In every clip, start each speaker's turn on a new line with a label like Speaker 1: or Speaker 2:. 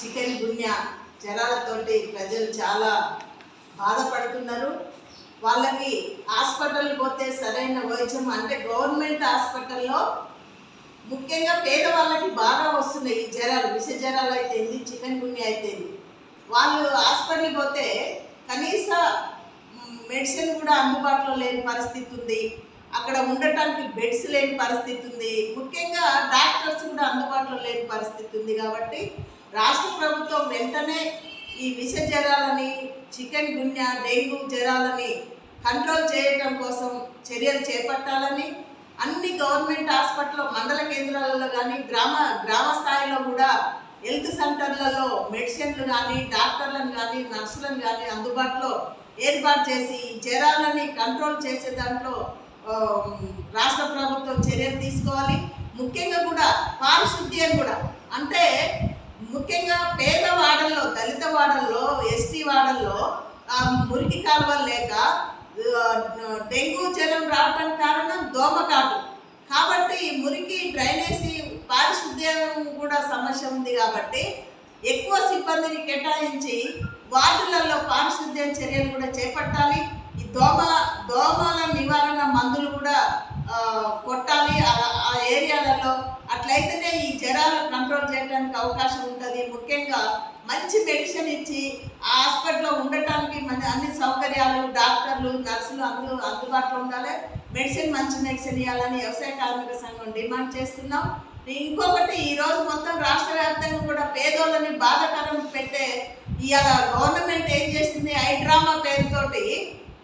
Speaker 1: Chicken గున్యా జ్వరాలతోటి ప్రజలు చాలా బాధపడుతున్నారు. వాళ్ళకి హాస్పిటల్ పోతే సరైన వైద్యం అంటే గవర్నమెంట్ హాస్పిటల్లో ముఖ్యంగా పేదవాళ్ళకి బాగా వస్తున్నాయి ఈ జ్వరాలు విష జ్వరాలు అయితేంది చికెన్ గున్యా అయితేంది. వాళ్ళు హాస్పిటల్కి పోతే కనీస మెడిసిన్ కూడా అందుబాటులో లేని పరిస్థితి ఉంది. అక్కడ ఉండటానికి బెడ్స్ లేని పరిస్థితి ఉంది. ముఖ్యంగా డాక్టర్స్ కూడా అందుబాటులో లేని పరిస్థితి ఉంది కాబట్టి రాష్ట్ర ప్రభుత్వం వెంటనే ఈ విష జ్వరాలని చికెన్ గున్య డెంగ్యూ జ్వరాలని కంట్రోల్ చేయడం కోసం చర్యలు చేపట్టాలని అన్ని గవర్నమెంట్ హాస్పిటల్ మండల కేంద్రాలలో కానీ గ్రామ గ్రామ స్థాయిలో కూడా హెల్త్ సెంటర్లలో మెడిసిన్లు కానీ డాక్టర్లను కానీ నర్సులను కానీ అందుబాటులో ఏర్పాటు చేసి ఈ జ్వరాలని కంట్రోల్ చేసే దాంట్లో రాష్ట్ర ప్రభుత్వం చర్యలు తీసుకోవాలి. ముఖ్యంగా కూడా పారిశుద్ధ్యం కూడా. అంటే ముఖ్యంగా పేద వాడల్లో దళిత వాడల్లో ఎస్టీ వాడల్లో ఆ, మురికి కాలువలు లేక డెంగ్యూ జ్వరం రావడానికి కారణం దోమకాటు కాబట్టి ఈ మురికి డ్రైనేజీ పారిశుద్ధ్యం కూడా సమస్య ఉంది కాబట్టి ఎక్కువ సిబ్బందిని కేటాయించి వార్డులలో పారిశుద్ధ్యం చర్యలు కూడా చేపట్టాలి. ఈ దోమ దోమల నివారణ మందులు కూడా కొట్టాలి. చేయాలలో అట్లయితేనే ఈ జ్వరాలు కంట్రోల్ చేయడానికి అవకాశం ఉంటుంది. ముఖ్యంగా మంచి మెడిసిన్ ఇచ్చి ఆ హాస్పిటల్లో ఉండటానికి మన అన్ని సౌకర్యాలు డాక్టర్లు నర్సులు అందరూ అందుబాటులో ఉండాలి. మెడిసిన్ మంచి మెడిసిన్ ఇవ్వాలని వ్యవసాయ కార్మిక సంఘం డిమాండ్ చేస్తున్నాం. ఇంకొకటి ఈరోజు మొత్తం రాష్ట్ర వ్యాప్తంగా కూడా పేదోళ్ళని బాధకరం పెట్టే ఇవాళ గవర్నమెంట్ ఏం చేసింది హైడ్రామా పేరుతోటి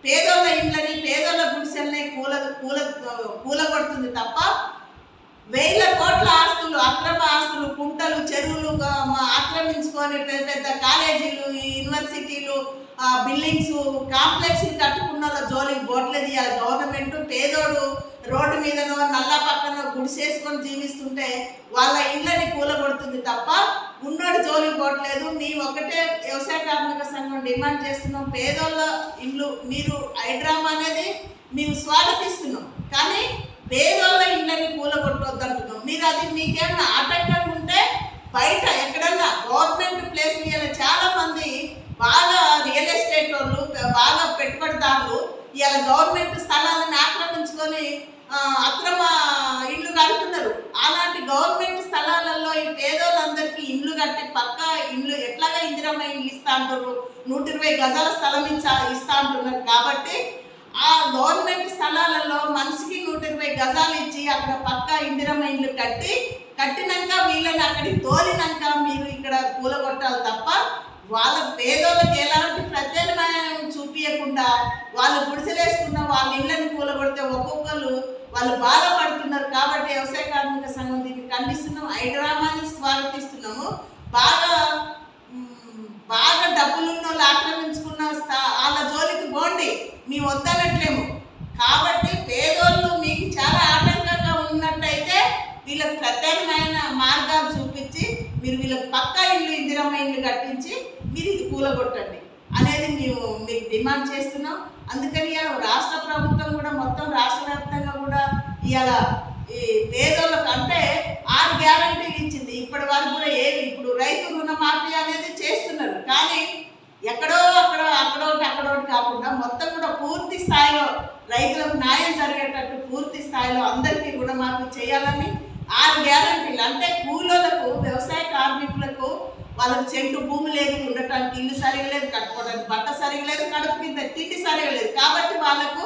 Speaker 1: పేదోళ్ళ ఇండ్లని పేదోళ్ళ గుడిసెల్ని కూల కూల కూలగొడుతుంది తప్ప వేల కోట్ల ఆస్తులు అక్రమ ఆస్తులు కుంటలు చెరువులు ఆక్రమించుకొని పెద్ద పెద్ద కాలేజీలు యూనివర్సిటీలు బిల్డింగ్స్ కాంప్లెక్స్ కట్టుకున్న వాళ్ళ జోలికి బోట్లేదు ఇవాళ గవర్నమెంట్ పేదోడు రోడ్డు మీదనో నల్ల పక్కన గుడిసేసుకొని జీవిస్తుంటే వాళ్ళ ఇళ్ళని కూలగొడుతుంది తప్ప ఉన్నోడు జోలికి పోవట్లేదు. మీ ఒకటే వ్యవసాయ కార్మిక సంఘం డిమాండ్ చేస్తున్నాం పేదోళ్ళ ఇల్లు మీరు హైడ్రామా అనేది మేము స్వాగతిస్తున్నాం. కానీ పేదోళ్ళ ఇళ్ళని కూలగొట్టొద్దు అంటున్నాం మీరు అది మీకేమైనా ఆటంకం ఉంటే బయట ఎక్కడన్నా గవర్నమెంట్ ప్లేస్ ఇవాళ చాలా మంది బాగా రియల్ ఎస్టేట్ వాళ్ళు బాగా పెట్టుబడిదారులు ఇవాళ గవర్నమెంట్ స్థలాలను ఆక్రమించుకొని అక్రమ ఇల్లు కడుతున్నారు. అలాంటి గవర్నమెంట్ స్థలాలలో ఈ పేదోళ్ళందరికీ ఇల్లు కట్టి పక్క ఇండ్లు ఎట్లాగా ఇందిరమ్మ ఇల్లు ఇస్తా అంటారు నూట ఇరవై గజాల స్థలం ఇచ్చా ఇస్తా అంటున్నారు ఆ గవర్నమెంట్ స్థలాలలో మనిషికి నూట ఇరవై గజాలు ఇచ్చి అక్కడ పక్క ఇందిరమ్మ ఇండ్లు కట్టి కట్టినాక వీళ్ళని అక్కడికి తోలినాక మీరు ఇక్కడ కూలగొట్టాలి తప్ప వాళ్ళ పేదోళ్ళకి ఎలాంటి ప్రత్యామ్నాయం చూపించకుండా వాళ్ళు గుడిసెలేసుకున్న వాళ్ళ ఇళ్ళని కూలగొడితే ఒక్కొక్కరు వాళ్ళు బాధపడుతున్నారు కాబట్టి వ్యవసాయ కార్మిక సంఘం దీన్ని ఖండిస్తున్నాం హైడ్రామాని స్వాగతిస్తున్నాము. బాగా బాగా డబ్బులున్న వాళ్ళు ఆక్రమించుకున్న స్థా- వాళ్ళ జోలికి పోండి మేము వద్దనట్లేము. కాబట్టి పేదోళ్ళు మీకు చాలా ఆటంకంగా ఉన్నట్టయితే వీళ్ళకి ప్రత్యేకమైన మార్గాలు చూపించి మీరు వీళ్ళకి పక్కా ఇల్లు ఇందిరమ్మ ఇల్లు కట్టించి మీరు ఇది కూలగొట్టండి అనేది మేము మీకు డిమాండ్ చేస్తున్నాం. అందుకని ఇవాళ రాష్ట్ర ప్రభుత్వం కూడా మొత్తం రాష్ట్ర వ్యాప్తంగా కూడా ఇలా ఈ పేదోళ్ళకు అంటే ఆరు గ్యారంటీలు ఇచ్చింది. ఇప్పటి వరకు కూడా ఏది ఇప్పుడు రైతు రుణమాఫీ అనేది చేస్తున్నారు. కానీ ఎక్కడో అక్కడ అక్కడోటి అక్కడోటి కాకుండా మొత్తం కూడా పూర్తి స్థాయిలో రైతులకు న్యాయం జరిగేటట్టు పూర్తి స్థాయిలో అందరికీ రుణమాఫీ చేయాలని ఆరు గ్యారంటీలు. అంటే కూలోలకు వ్యవసాయ కార్మికులకు వాళ్ళకి చెట్టు భూమి లేదు ఉండటానికి ఇల్లు సరిగా లేదు కట్టుకోవడానికి బట్ట సరిగా లేదు కడుపు కింద తిండి సరిగలేదు. కాబట్టి వాళ్ళకు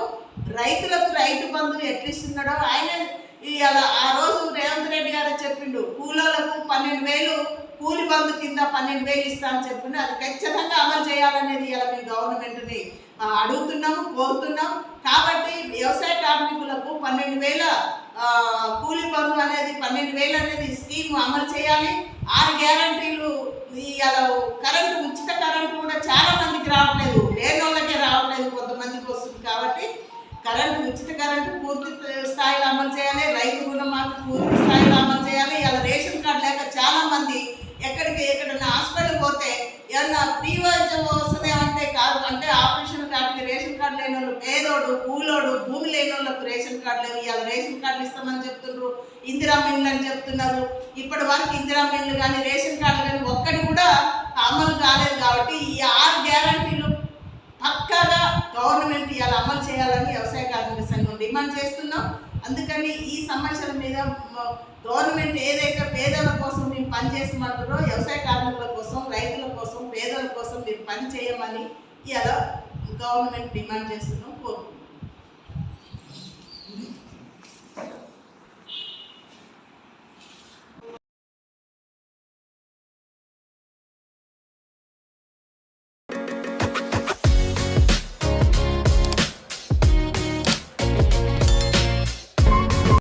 Speaker 1: రైతులకు రైతు బంధు ఎట్లిస్తున్నాడో ఆయన ఆ రోజు రేవంత్ రెడ్డి గారు చెప్పిండు. కూలీలకు పన్నెండు వేలు కూలి బంధు కింద పన్నెండు వేలు ఇస్తా అని అది ఖచ్చితంగా అమలు చేయాలనేది ఇలా మేము గవర్నమెంట్ని అడుగుతున్నాము కోరుతున్నాం. కాబట్టి వ్యవసాయ కార్మికులకు పన్నెండు వేల కూలి పన్ను అనేది పన్నెండు వేలు అనేది స్కీమ్ అమలు చేయాలి. ఆరు గ్యారంటీలు ఇవాళ కరెంటు ఉచిత కరెంటు కూడా చాలా మందికి రావట్లేదు. లేని వాళ్ళకే రావట్లేదు కొంతమందికి వస్తుంది కాబట్టి కరెంటు ఉచిత కరెంటు పూర్తి స్థాయిలో అమలు చేయాలి. రైతు రుణమాఫీ పూర్తి స్థాయిలో అమలు చేయాలి. ఇలా రేషన్ కార్డు లేక చాలా మంది ఎక్కడికి ఎక్కడన్నా హాస్పిటల్ పోతే ఏమన్నా ఫ్రీ వైద్యం వస్తుంది అంటే కాదు. అంటే ఆపరేషన్ కార్డుకి రేషన్ కార్డు లేని వాళ్ళు పేదోడు కూలోడు భూమి లేని వాళ్ళకు రేషన్ కార్డు లేవు. ఇవాళ రేషన్ కార్డులు ఇస్తామని చెప్తున్నారు ఇందిరా మిల్లు అని చెప్తున్నారు. ఇప్పటి వరకు ఇందిరా మిల్లు కానీ రేషన్ కార్డు కానీ ఒక్కటి కూడా అమలు కాలేదు కాబట్టి ఈ ఆరు గ్యారంటీలు పక్కాగా గవర్నమెంట్ ఇవాళ అమలు చేయాలని వ్యవసాయ కార్మిక సంఘం డిమాండ్ చేస్తున్నాం. అందుకని ఈ సమస్యల మీద గవర్నమెంట్ ఏదైతే పేదల కోసం మేము పనిచేస్తున్నట్టురో వ్యవసాయ కార్మికుల కోసం రైతుల కోసం పేదల కోసం మీరు పని చేయమని ఇవాళ గవర్నమెంట్ డిమాండ్ చేస్తున్నాం. కోరుకుంటున్నాం